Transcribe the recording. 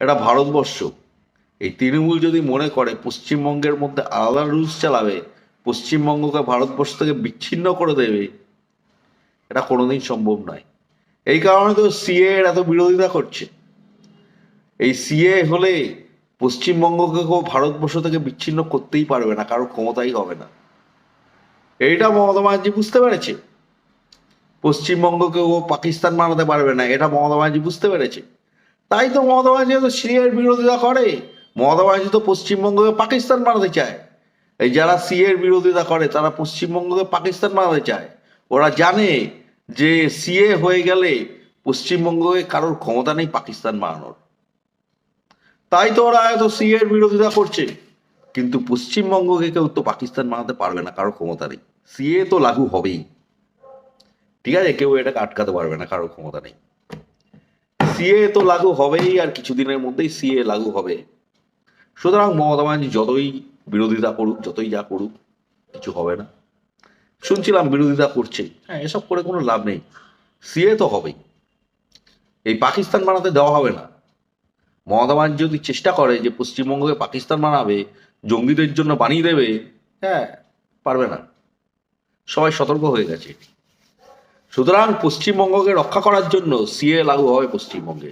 এটা ভারতবর্ষ। এই তৃণমূল যদি মনে করে পশ্চিমবঙ্গের মধ্যে আলাদা রুলস চালাবে, পশ্চিমবঙ্গকে ভারতবর্ষ থেকে বিচ্ছিন্ন করে দেবে, এটা কোনোদিন সম্ভব নয়। এই কারণে তো সিএ এর এত বিরোধিতা করছে। এই সিএ হলে পশ্চিমবঙ্গকে কেউ ভারতবর্ষ থেকে বিচ্ছিন্ন করতেই পারবে না কারোর ক্ষমতাই হবে না। এইটা মমতা ব্যানার্জি বুঝতে পেরেছে। পশ্চিমবঙ্গকে ও পাকিস্তান বানাতে পারবে না, এটা মমতা ব্যানার্জি বুঝতে পেরেছে। তাই তো মমতা তো সিএর বিরোধিতা করে। মমতা তো পশ্চিমবঙ্গকে পাকিস্তান বানাতে চায়। এই যারা সিএর বিরোধিতা করে, তারা পশ্চিমবঙ্গকে পাকিস্তান বানাতে চায়। ওরা জানে যে সিএ হয়ে গেলে পশ্চিমবঙ্গকে কারোর ক্ষমতা নেই পাকিস্তান বানানোর। তাই তো ওরা এত সিএর বিরোধিতা করছে। কিন্তু পশ্চিমবঙ্গকে কেউ তো পাকিস্তান বানাতে পারবে না, কারোর ক্ষমতা নেই। সিএ তো লাগু হবেই। ঠিক আছে, কেউ এটাকে আটকাতে পারবে না, কারোর ক্ষমতা নেই। সিএ তো লাগু হবেই আর কিছুদিনের মধ্যেই সিএ লাগু হবে। সুতরাং মমতা ব্যানার্জি যতই বিরোধিতা করুক, যতই যা করুক, কিছু হবে না। শুনছিলাম বিরোধিতা করছে। হ্যাঁ এসব করে কোনো লাভ নেই। সিএ তো হবেই। এই পাকিস্তান বানাতে দেওয়া হবে না। মমতা ব্যানার্জি যদি চেষ্টা করে যে পশ্চিমবঙ্গকে পাকিস্তান বানাবে, জঙ্গিদের জন্য বানিয়ে দেবে হ্যাঁ পারবে না। সবাই সতর্ক হয়ে গেছে। সুতরাং পশ্চিমবঙ্গকে রক্ষা করার জন্য সিএ লাগু হবে পশ্চিমবঙ্গে।